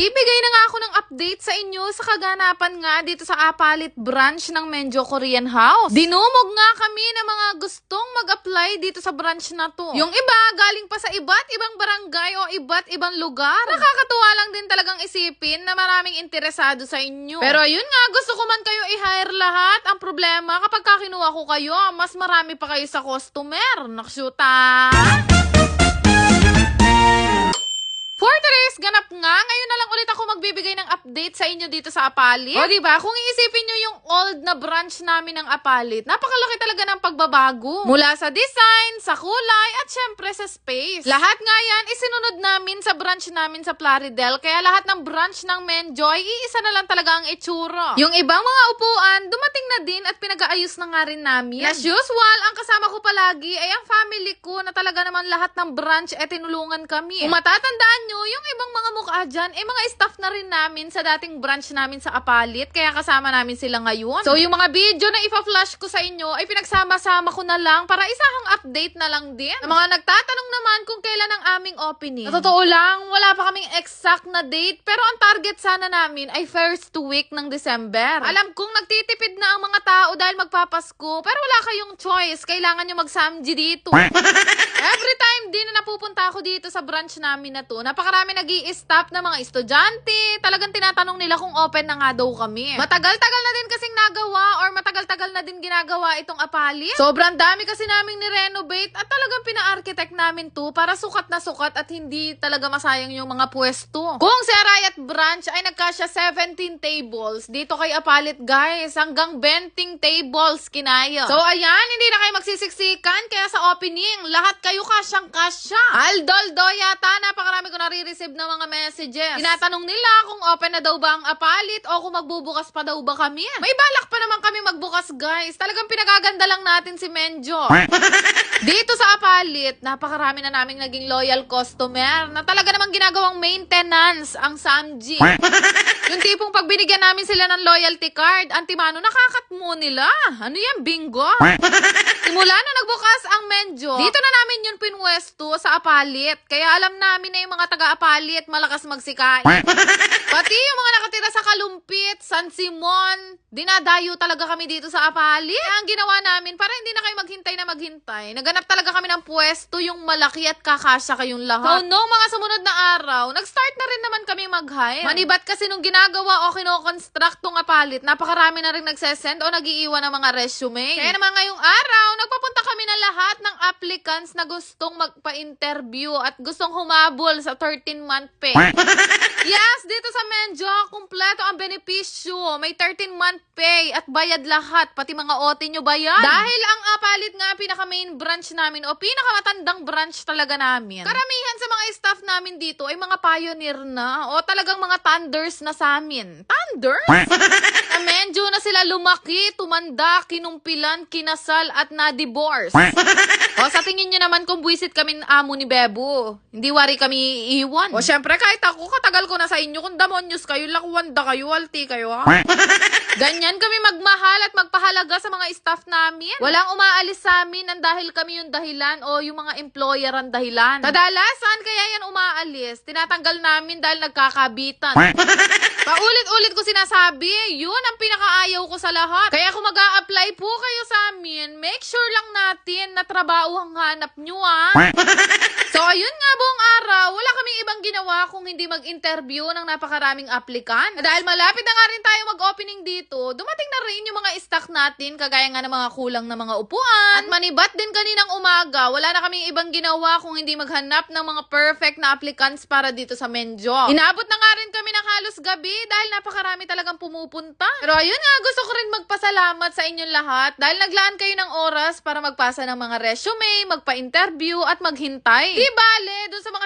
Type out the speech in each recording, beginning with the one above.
Ibigay na nga ako ng update sa inyo sa kaganapan nga dito sa Apalit branch ng Menjo Korean House. Dinumog nga kami ng mga gustong mag-apply dito sa branch na to. Yung iba galing pa sa iba't ibang barangay o iba't ibang lugar. Nakakatuwa lang din talagang isipin na maraming interesado sa inyo. Pero yun nga, gusto ko man kayo i-hire lahat. Ang problema, kapag kakinuha ko kayo, mas marami pa kayo sa customer. Nakshuta! Nga, ngayon na lang ulit magbibigay ng update sa inyo dito sa Apalit. O diba, kung iisipin nyo yung old na branch namin ng Apalit, napakalaki talaga ng pagbabago. Mula sa design, sa kulay, at syempre sa space. Lahat nga yan, isinunod namin sa branch namin sa Plaridel, kaya lahat ng branch ng Menjoy, iisa na lang talaga ang itsura. Yung ibang mga upuan, dumating na din at pinag-aayos na nga rin namin. As usual, ang kasama ko palagi ay ang family ko na talaga naman lahat ng branch e tinulungan kami. Kung matatandaan nyo, yung ibang mga mukha dyan, eh mga staff na rin namin sa dating branch namin sa Apalit, kaya kasama namin sila ngayon. So yung mga video na ipa-flash ko sa inyo, ay pinagsama-sama ko na lang para isahang update na lang din. Ang mga nagtatanong naman kung kailan ang aming opening. Sa totoo lang, wala pa kaming exact na date, pero ang target sana namin ay first week ng December. Alam kong nagtitipid na ang mga tao dahil magpapasko, pero wala kayong choice. Kailangan nyo mag-samji dito. Every time din na napupunta ako dito sa branch namin na to, napakarami nag stop na mga estudyante. Talagang tinatanong nila kung open na nga daw kami. Matagal-tagal na din kasing nagawa or matagal-tagal na din ginagawa itong apalit. Sobrang dami kasi naming ni-renovate at talagang pina-architect namin to para sukat na sukat at hindi talaga masayang yung mga pwesto. Kung si Arayat Branch ay nagkasya 17 tables, dito kay Apalit guys, hanggang benting tables kinaya. So ayan, hindi na kayo magsisiksikan kaya sa opening, lahat kayo kasyang kasya. Aldoldo yata, napakarami ko nare-receive ng mga messages. Tinatanong nila kung open na daw ba ang Apalit o kung magbubukas pa daw ba kami. May balak pa naman kami magbukas guys. Talagang pinagaganda lang natin si Menjo. Dito sa Apalit, napakarami na naming naging loyal customer na talaga namang ginagawang maintenance ang Samji. yung tipong pag binigyan namin sila ng loyalty card, antimano, nakakatmo nila. Ano yan, bingo? Simula na nagbukas ang Menjo, dito na namin yung pinwesto sa Apalit. Kaya alam namin na yung mga taga-Apalit malakas magsikain. Pati yung mga nakatira sa Kalumpit, San Simon, dinadayo talaga kami dito sa Apalit. Kaya ang ginawa namin, para hindi na kayo maghintay na maghintay, naganap talaga kami ng pwesto yung malaki at kakasya kayong lahat. So, no, mga sumunod na araw, nag-start na rin naman kami mag-hire. Manibat kasi nung ginagawa o kinoconstruct tong Apalit, napakarami na rin nagsesend o nagiiwan ng mga resume. Kaya naman ngayong araw, nagpapunta kami na lahat ng applicants na gustong magpa-interview at gustong humabol sa 13-month pay. Yes, dito sa Menjo, kumpleto ang benepisyo. May 13-month pay at bayad lahat, pati mga OT nyo bayad. Dahil ang Apalit nga pinaka-main branch namin o pinakamatandang branch talaga namin. Karamihan sa mga staff namin dito ay mga pioneer na o talagang mga thunders na sa amin. Thunders? na Menjo na sila lumaki, tumanda, kinumpilan, kinasal at na-divorce. o sa tingin nyo naman kung buwisit kami ng amo ni Bebo, hindi wari kami iiwan. O syempre kahit ako, katagal ko na sa inyo, kung damonyos kayo, lakwanda kayo, walti kayo ha. Ganyan kami magmahal at magpahalaga sa mga staff namin. Walang umaalis sa amin ang dahil kami yung dahilan o yung mga employer ang dahilan. Kadalasan, kaya yan umaalis. Tinatanggal namin dahil nagkakabitan. Paulit-ulit ko sinasabi, yun ang pinakaayaw ko sa lahat. Kaya kung mag apply po kayo sa amin, make sure lang natin na trabaho ang hanap nyo ah. So, ayun nga buong araw, wala kaming ibang ginawa kung hindi mag-interview ng napakaraming applicant. Dahil malapit na nga rin tayo mag-opening dito, dumating na rin yung mga stock natin, kagaya nga ng mga kulang na mga upuan. At manibat din kaninang umaga, wala na kaming ibang ginawa kung hindi maghanap ng mga perfect na applicants para dito sa Menjo. Inabot na nga rin kami ng halos gabi dahil napakarami talagang pumupunta. Pero ayun nga, gusto ko rin magpasalamat sa inyong lahat dahil naglaan kayo ng oras para magpasa ng mga resume, magpa-interview at maghintay. Di bale, dun sa mga hindi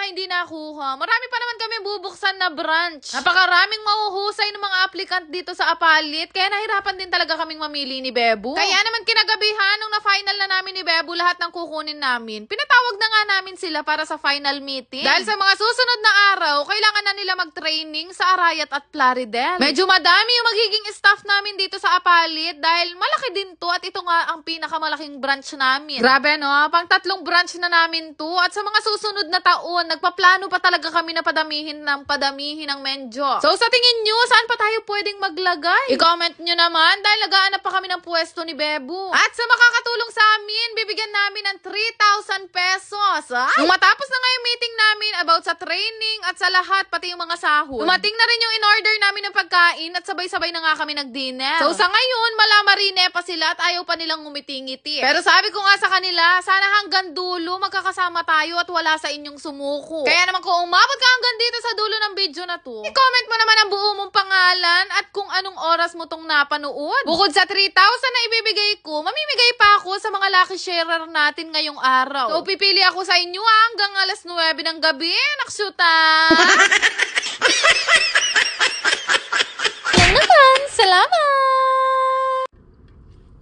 nakuha, marami pa naman kami bubuksan na branch. Napakaraming mahuhusay ng mga applicant dito sa Apalit, kaya nahirapan din talaga kaming mamili ni Bebo. Kaya naman kinagabihan nung na-final na namin ni Bebo lahat ng kukunin namin, pinatawag na nga namin sila para sa final meeting. Dahil sa mga susunod na araw, kailangan na nila mag-training sa Arayat at Plaridel. Medyo madami yung magiging staff namin dito sa Apalit dahil malaki din to at ito nga ang pinakamalaking branch namin. Grabe no, pang tatlong branch na namin to at sa mga susunod na taon, nagpaplano pa talaga kami na padamihin ng padamihin ng menjo. So sa tingin nyo, saan pa tayo pwedeng maglagay? I-comment nyo naman dahil nagaanap pa kami ng pwesto ni Bebu. At sa makakatulong sa amin, bibigyan namin ng 3,000 pesos. Ay! Nung matapos na nga meeting namin about sa training at sa lahat, pati yung mga sahod. Dumating na rin yung in-order namin ng pagkain at sabay-sabay na nga kami nag-dinner. So sa ngayon, malamarine pa sila at ayaw pa nilang ngumiti-ngiti. Pero sabi ko nga sa kanila, sana hanggang dulo magkakasama tayo at wala sa inyong sumuko. Kaya naman kung umabot ka hanggang dito sa dulo ng video na to, i-comment mo naman ang buo mong pangalan at kung anong oras mo tong napanood. Bukod sa 3,000 na ibibigay ko, mamimigay pa ako sa mga lucky sharer natin ngayong araw. So pipili ako sa inyo ah, hanggang alas 9 ng gabi. Naksyuta! Yan naman, salamat!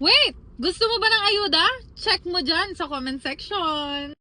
Wait! Gusto mo ba ng ayuda? Check mo dyan sa comment section.